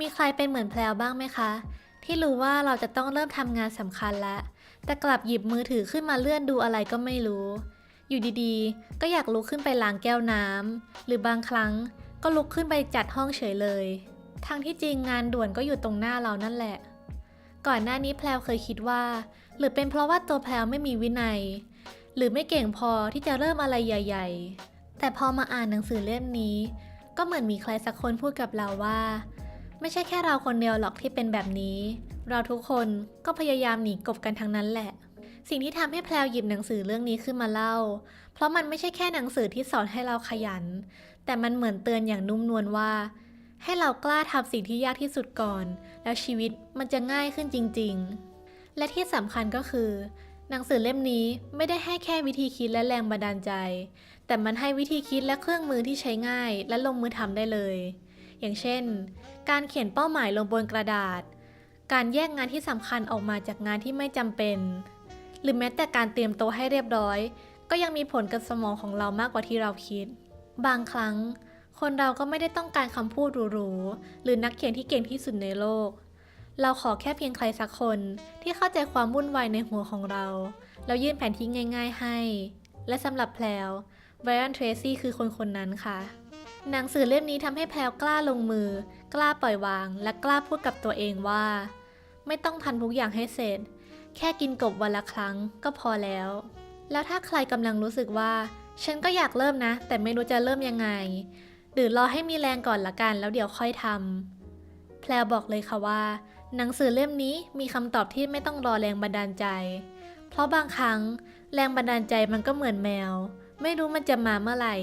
มีใครเป็นเหมือนแพลวบ้างไหมคะ ที่รู้ว่าเราจะต้องเริ่มทำงานสำคัญแล้วแต่กลับหยิบมือถือขึ้นมาเลื่อนดูอะไรก็ไม่รู้ อยู่ดีๆ ก็อยากลุกขึ้นไปล้างแก้วน้ำหรือบางครั้งก็ลุกขึ้นไปจัดห้องเฉยเลย ทั้งที่จริงงานด่วนก็อยู่ตรงหน้าเรานั่นแหละ ก่อนหน้านี้แพลวเคยคิดว่า หรือเป็นเพราะว่าตัวแพลวไม่มีวินัย หรือไม่เก่งพอที่จะเริ่มอะไรใหญ่ ๆ แต่พอมาอ่านหนังสือเล่มนี้ ก็เหมือนมีใครสักคนพูดกับเราว่า ไม่ใช่แค่เราคนเดียวหรอกที่เป็นแบบนี้ เราทุกคนก็พยายามหนีกบกันทั้งนั้นแหละ สิ่งที่ทำให้แพลวหยิบหนังสือเรื่องนี้ขึ้นมาเล่า เพราะมันไม่ใช่แค่หนังสือที่สอนให้เราขยัน แต่มันเหมือนเตือนอย่างนุ่มนวลว่า ให้เรากล้าทำสิ่งที่ยากที่สุดก่อน แล้วชีวิตมันจะง่ายขึ้นจริง ๆ และที่สำคัญก็คือ หนังสือเล่มนี้ไม่ได้ให้แค่วิธีคิดและแรงบันดาลใจ แต่มันให้วิธีคิดและเครื่องมือที่ใช้ง่าย และลงมือทำได้เลย อย่างเช่น การเขียนเป้าหมายลงบนกระดาษ การแยกงานที่สำคัญออกมาจากงานที่ไม่จำเป็น หรือแม้แต่การเตรียมโต๊ะให้เรียบร้อย ก็ยังมีผลกับสมองของเรามากกว่าที่เราคิด บางครั้ง คนเราก็ไม่ได้ต้องการคำพูดหรูๆหรือนักเขียนที่เก่งที่สุดในโลก เราขอแค่เพียงใครสักคนที่เข้าใจความวุ่นวายในหัวของเรา แล้วยื่นแผนที่ง่าย ๆให้ และสำหรับแพลวไบรอันเทรซี่คือคนคนนั้นค่ะ หนังสือเล่มนี้ทำให้แพลวกล้าลงมือ กล้าปล่อยวาง และกล้าพูดกับตัวเองว่า ไม่ต้องทำทุกอย่างให้เสร็จ แค่กินกบวันละครั้งก็พอแล้ว แล้วถ้าใครกำลังรู้สึกว่า ฉันก็อยากเริ่มนะ แต่ไม่รู้จะเริ่มยังไง หรือรอให้มีแรงก่อนละกัน แล้วเดี๋ยวค่อยทำแพลวบอกเลยค่ะว่า หนังสือเล่มนี้มีคำตอบที่ไม่ต้องรอแรงบันดาลใจ เพราะบางครั้ง แรงบันดาลใจมันก็เหมือนแมว ไม่รู้มันจะมาเมื่อไหร่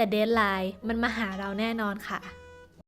แต่เดทไลน์มันมาหาเราแน่นอนค่ะ